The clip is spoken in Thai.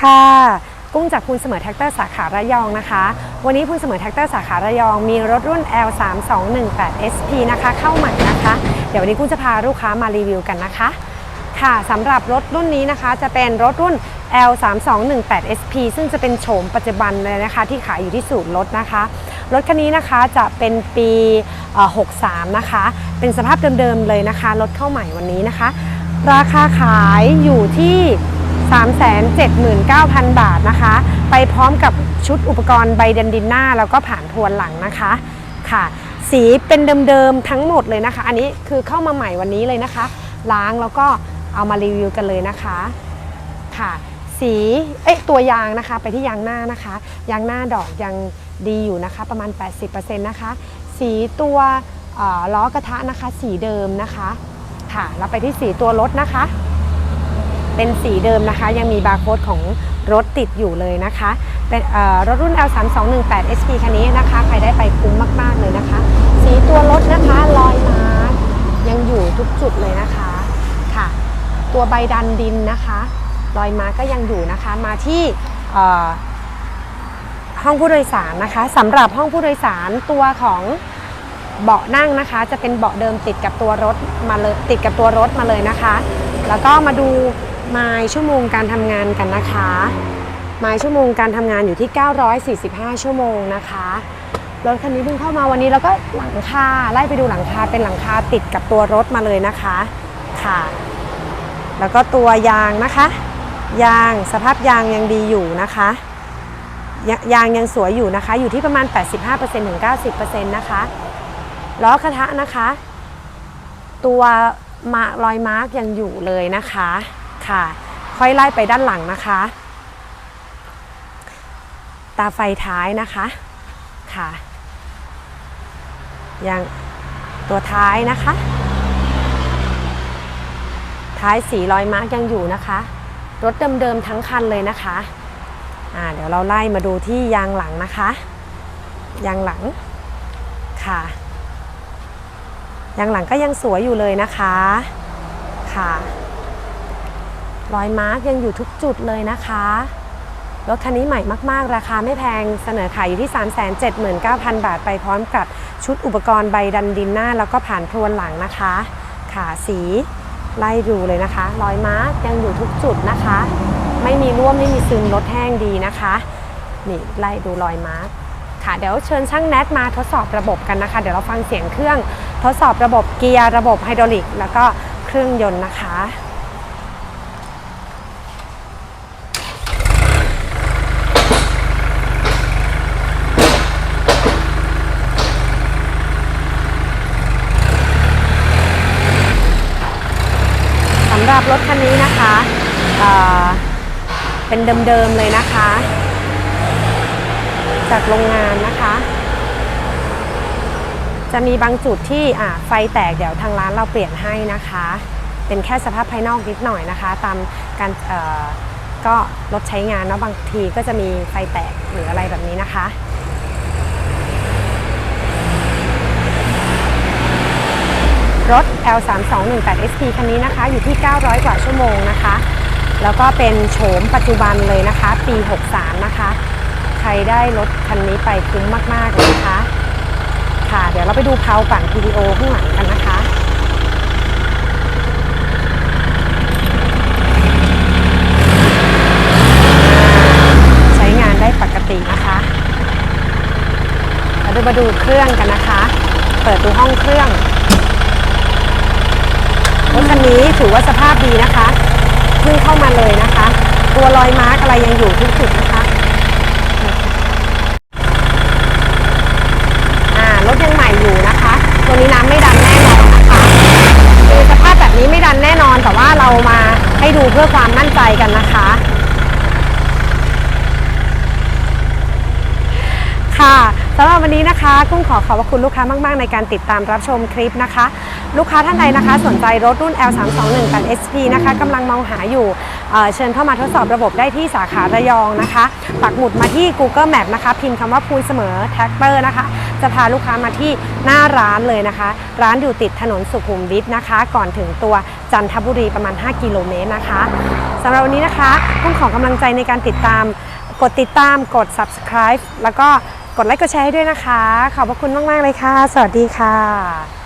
ค่ะ กุ้งจากคุณเสมอแท็กเตอร์สาขาระยองนะคะ วันนี้คุณเสมอแท็กเตอร์สาขาระยองมีรถรุ่น L3218 SP นะคะเข้าใหม่นะคะ เดี๋ยววันนี้กุ้งจะพาลูกค้ามารีวิวกันนะคะ ค่ะสำหรับรถรุ่นนี้นะคะ จะเป็นรถรุ่น L3218 SP ซึ่งจะเป็นโฉมปัจจุบันเลยนะคะ ที่ขายอยู่ที่ศูนย์รถนะคะ รถคันนี้นะคะจะเป็นปี 63 นะคะ เป็นสภาพเดิมๆเลยนะคะ รถเข้าใหม่วันนี้นะคะ ราคาขายอยู่ที่ 379,000 บาทนะคะ ไปพร้อมกับชุดอุปกรณ์ใบดันดินหน้า แล้วก็ผ่านทวนหลังนะคะค่ะ สีเป็นเดิมๆทั้งหมดเลยนะคะ อันนี้คือเข้ามาใหม่วันนี้เลยนะคะ ล้างแล้วก็เอามารีวิวกันเลยนะคะค่ะ สีเอ๊ะตัวยางนะคะ ไปที่ยางหน้านะคะ ยางหน้าดอกยังดีอยู่นะคะ ประมาณ 80%นะคะ สีตัวล้อกระทะนะคะ สีเดิมนะคะค่ะแล้วไปที่สีตัวรถนะคะ เป็นสีเดิมนะคะ ยังมีบาร์โค้ดของรถติดอยู่เลยนะคะ เป็นรถรุ่น L3218 SP คันนี้นะคะ ใครได้ไปคุ้มมาก ๆ เลยนะคะ สีตัวรถนะคะรอยมาร์กยังอยู่ทุกจุดเลยนะคะค่ะ ตัวใบดันดินนะคะรอยมาร์กก็ยังอยู่นะคะ มาที่ห้องผู้โดยสารนะคะสำหรับห้องผู้โดยสารตัวของเบาะนั่งนะคะ จะเป็นเบาะเดิมติดกับตัวรถมาเลยติดกับตัวรถมาเลยนะคะ แล้วก็มาดู ไมล์ชั่วโมงการทำงานกันนะคะไมล์ชั่วโมงการทำงานอยู่ที่ 945 ชั่วโมงนะคะรถคันนี้เพิ่งเข้ามาวันนี้แล้วก็หลังคาไล่ไปดูหลังคาเป็นหลังคาติดกับตัวรถมาเลยนะคะค่ะ แล้วก็ตัวยางนะคะ ยางสภาพยางยังดีอยู่นะคะยายางยังสวยอยู่นะคะ อยู่ที่ประมาณ 85%ถึง90%นะคะล้อกระทะนะคะ ตัวมารอยมาร์กยังอยู่เลยนะคะ ค่ะ ค่อยไล่ไปด้านหลังนะคะ ตาไฟท้ายนะคะค่ะยังตัวท้ายนะคะ ท้ายสีรอยมาร์กยังอยู่นะคะ รถเดิมๆทั้งคันเลยนะคะอ่าเดี๋ยวเราไล่มาดูที่ยางหลังนะคะ ยางหลังค่ะยางหลังก็ยังสวยอยู่เลยนะคะค่ะ รอยมาร์กยังอยู่ทุกจุดเลยนะคะ รถคันนี้ใหม่มาก ๆ ราคาไม่แพงเสนอขายอยู่ที่ 379,000 บาทไปพร้อมกับชุดอุปกรณ์ใบดันดินหน้า แล้วก็ผ่านพรวนหลังนะคะค่ะสีไล่ดูเลยนะคะ รอยมาร์กยังอยู่ทุกจุดนะคะ ไม่มีร่วมไม่มีซึมรถแห้งดีนะคะนี่ไล่ดูรอยมาร์กค่ะเดี๋ยวเชิญช่างแนทมาทดสอบระบบกันนะคะ เดี๋ยวเราฟังเสียงเครื่อง ทดสอบระบบเกียร์ระบบไฮดรอลิก แล้วก็เครื่องยนต์นะคะ รถคันนี้นะคะเเป็นเดิมๆเลยนะคะ จากโรงงานนะคะ จะมีบางจุดที่ไฟแตกเดี๋ยวทางร้านเราเปลี่ยนให้นะคะ เป็นแค่สภาพภายนอกนิดหน่อยนะคะ ตามการก็รถใช้งานเนาะบางทีก็จะมีไฟแตกหรืออะไรแบบนี้นะคะ รถ L3218 SP คันนี้นะคะ อยู่ที่ 900 กว่าชั่วโมงนะคะ แล้วก็เป็นโฉมปัจจุบันเลยนะคะ ปี 63 นะคะ ใครได้รถคันนี้ไปคุ้มมากๆเลยนะคะ ค่ะ เดี๋ยวเราไปดูเพาปั่น PTO ข้างหลังกันนะคะใช้งานได้ปกตินะคะเราดูมาดูเครื่องกันนะคะ เปิดดูห้องเครื่อง คันนี้ถือว่าสภาพดีนะคะเพิ่งเข้ามาเลยนะคะ ตัวรอยมาร์กอะไรยังอยู่ทุกจุดนะคะอ่ารถยังใหม่อยู่นะคะ ตัวนี้น้ำไม่ดันแน่นอนนะคะคือสภาพแบบนี้ไม่ดันแน่นอนแต่ว่าเรามาให้ดูเพื่อความมั่นใจกันนะคะ ค่ะสำห รับวันนี้นะคะกุ้งขอขอบคุณลูกค้ามาก ๆ ในการติดตามรับชมคลิปนะคะ ลูกค้าท่านใดนะคะ สนใจรถรุ่น L321 กับ SP นะคะกำลังมองหาอยู่เเชิญเข้ามาทดสอบระบบได้ที่สาขาระยองนะคะปักหมุดมาที่ Google Map นะคะ พิมพ์คำว่าพูนเสมอแท็กเตอร์นะคะ จะพาลูกค้ามาที่หน้าร้านเลยนะคะ ร้านอยู่ติดถนนสุขุมวิทนะคะ ก่อนถึงตัวจันทบุรีประมาณ 5 กิโลเมตรนะคะสำหรับวันนี้นะคะกุ้งขอกำลังใจในการติดตามกดติดตามกด subscribe แล้วก็ กดไลค์กดแชร์ให้ด้วยนะคะ ขอบพระคุณมาก ๆ เลยค่ะ สวัสดีค่ะ